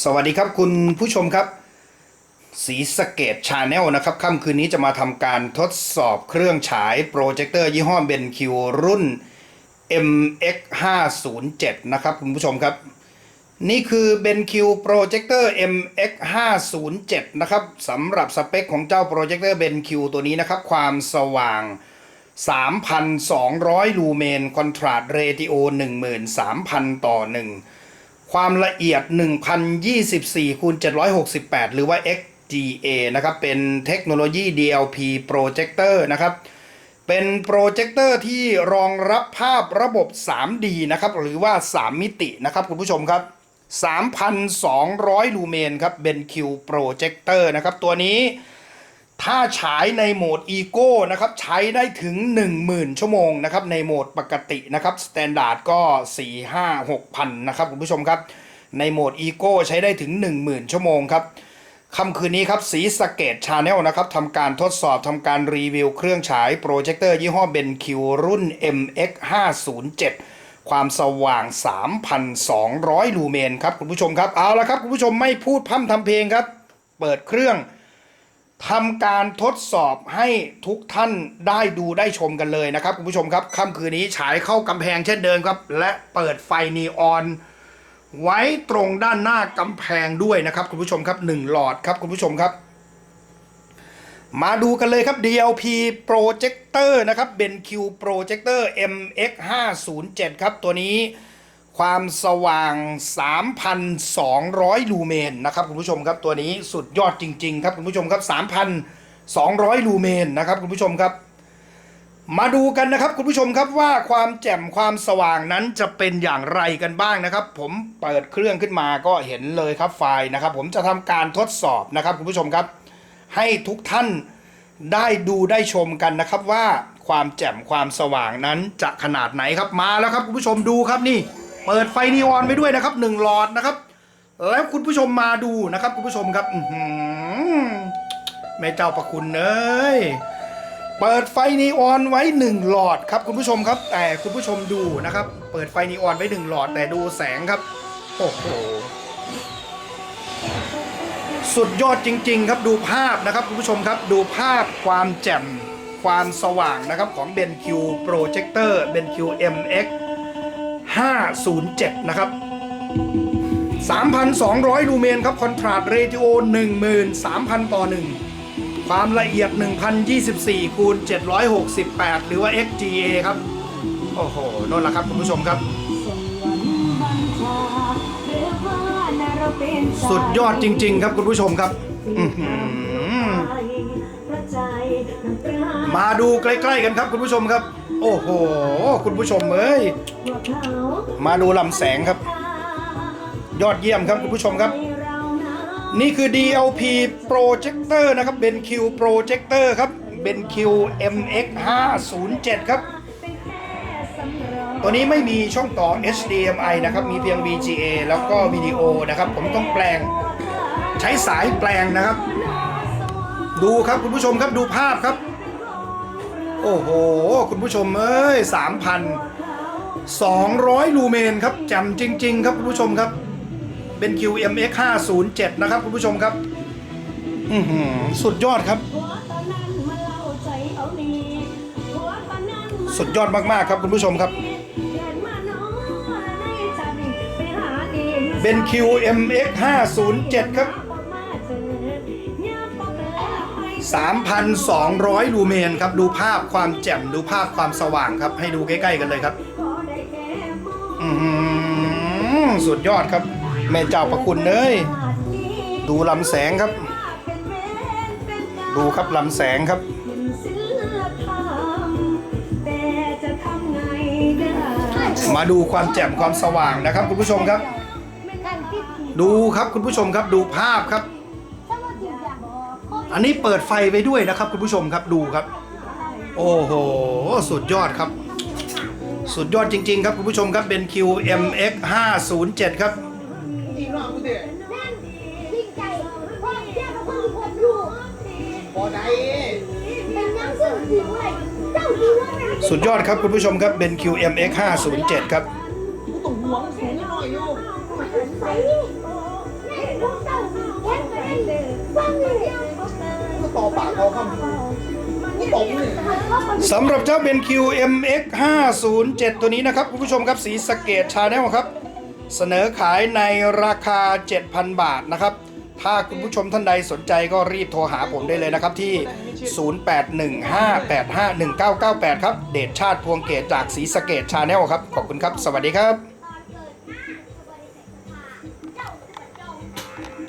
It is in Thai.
สวัสดีครับคุณผู้ชมครับ สีสเกตชาแนลนะครับค่ำคืนนี้จะมาทำการทดสอบเครื่องฉายโปรเจคเตอร์ยี่ห้อเบนคิวรุ่น MX 507นะครับคุณผู้ชมครับ นี่คือ BenQ Projector MX 507นะครับสำหรับสเปคของเจ้าโปรเจคเตอร์ BenQ ตัวนี้นะครับ ความสว่าง 3,200 ลูเมนคอนทราสเรติโอ 13,000 ต่อ 1 ความละเอียด 1024คูณ768 หรือว่า XGA นะครับ เป็นเทคโนโลยี DLP Projector นะครับ เป็นโปรเจคเตอร์ที่รองรับภาพระบบ 3D นะครับ หรือว่า 3 มิตินะครับคุณผู้ชมครับ 3,200 ลูเมนครับ BenQ Projector นะครับ ตัวนี้ ถ้าฉายในโหมด Eco นะครับใช้ได้ถึง 10,000 ชั่วโมงนะครับในโหมดปกตินะครับ Standard ก็ 4 5 6พันนะครับคุณผู้ชมครับ ในโหมด Eco ใช้ได้ถึง 10,000 ชั่วโมงครับค่ำคืนนี้ครับสีสเกตชาแนลนะครับทำการทดสอบทำการรีวิวเครื่องฉายโปรเจคเตอร์ยี่ห้อ BenQ รุ่น MX 507ความสว่าง 3,200 ลูเมนครับคุณผู้ชมครับ เอาละครับคุณผู้ชมไม่พูดพร่ำทำเพลงครับ เปิดเครื่อง ทำการทดสอบให้ทุกท่านได้ดูได้ชมกันเลยนะครับคุณผู้ชมครับค่ำคืนนี้ฉายเข้ากำแพงเช่นเดิมครับ และเปิดไฟนีออน ไว้ตรงด้านหน้ากำแพงด้วยนะครับคุณผู้ชมครับ 1 หลอดครับคุณผู้ชมครับ มาดูกันเลยครับ DLP Projector นะครับ BenQ Projector MX 507 ครับตัวนี้ ความสว่าง 3,200 ลูเมนนะครับคุณผู้ชมครับตัวนี้สุดยอดจริง ๆ ครับคุณผู้ชมครับ 3,200 ลูเมนนะครับคุณผู้ชมครับ มาดูกันนะครับคุณผู้ชมครับว่าความแจ่มความสว่างนั้นจะเป็นอย่างไรกันบ้างนะครับ ผมเปิดเครื่องขึ้นมาก็เห็นเลยครับไฟล์นะครับ ผมจะทำการทดสอบนะครับคุณผู้ชมครับ ให้ทุกท่านได้ดูได้ชมกันนะครับว่าความแจ่มความสว่างนั้นจะขนาดไหนครับมาแล้วครับคุณผู้ชมดูครับนี่ เปิดไฟนีออนไปด้วยนะครับหนึ่งหลอดนะครับ แล้วคุณผู้ชมมาดูนะครับ คุณผู้ชมครับแม่เจ้าประคุณเอ้ยเปิดไฟนีออนไว้หนึ่งหลอดครับคุณผู้ชมครับ แต่คุณผู้ชมดูนะครับ เปิดไฟนีออนไว้หนึ่งหลอดแต่ดูแสงครับโอ้โหสุดยอดจริง ๆ ครับดูภาพนะครับคุณผู้ชมครับดูภาพความแจ่มความสว่างนะครับของ BenQ Projector BenQ MX 507 นะครับ 3,200 ลูเมนครับ คอนทราสเรติโอ 13,000 ต่อ 1 ความละเอียด 1024 คูณ 768 หรือว่า XGA ครับ โอ้โหนั่นแหละครับ คุณผู้ชมครับ สุดยอดจริง ๆ ครับคุณผู้ชมครับ อือหือ มาดูใกล้ๆกันครับคุณผู้ชมครับ โอ้โห คุณผู้ชมเอ้ยมาดูลำแสงครับ ยอดเยี่ยมครับคุณผู้ชมครับ นี่คือ DLP Projector นะครับ BenQ Projector ครับ BenQ MX 507ครับ ตัวนี้ไม่มีช่องต่อ HDMI นะครับ มีเพียง VGA แล้วก็วิดีโอนะครับ ผมต้องแปลงใช้สายแปลงนะครับ ดูครับคุณผู้ชมครับดูภาพครับ โอ้โห คุณผู้ชมเอ้ย3,200ลูเมนครับแจ่มจริง ๆ ครับคุณผู้ชมครับ เป็น QMX 507 นะครับคุณผู้ชมครับสุดยอดครับ สุดยอดมากๆครับคุณผู้ชมครับเป็น QMX 507 ครับ 3,200 ลูเมนครับ ดูภาพความแจ่มดูภาพความสว่างครับ ให้ดูใกล้ๆกันเลยครับสุดยอดครับ แม่เจ้าประคุณเอ้ยดูลำแสงครับ ดูครับลำแสงครับมาดูความแจ่มความสว่างนะครับ คุณผู้ชมครับ ดูครับคุณผู้ชมครับดูภาพครับ อันนี้เปิดไฟไปด้วยนะครับคุณผู้ชมครับดูครับ โอ้โหสุดยอดครับ สุดยอดจริง ๆ ครับคุณผู้ชมครับเป็น QMX 507ครับพี่น้องกูเด็กแม่นสิ่งใจพ่อแย่กับมือผมอยู่พอได้เป็นยังสื่อสิไว้เจ้าดีว่านะสุดยอดครับคุณผู้ชมครับเป็น QMX 507ครับกูต้องหวงสูงนิดหน่อยอยู่ อปากเขาคำกูตบเนี่สำหรับเจ้าเบนคิว MX 507ตัวนี้นะครับ คุณผู้ชมครับสีสเกตชาแนลครับ เสนอขายในราคา 7,000 บาทนะครับ ถ้าคุณผู้ชมท่านใดสนใจก็รีบโทรหาผมได้เลยนะครับที่ 0815851998 ครับ เดชชาติพวงเกตจากสีสเกตชาแนลครับ ขอบคุณครับ สวัสดีครับ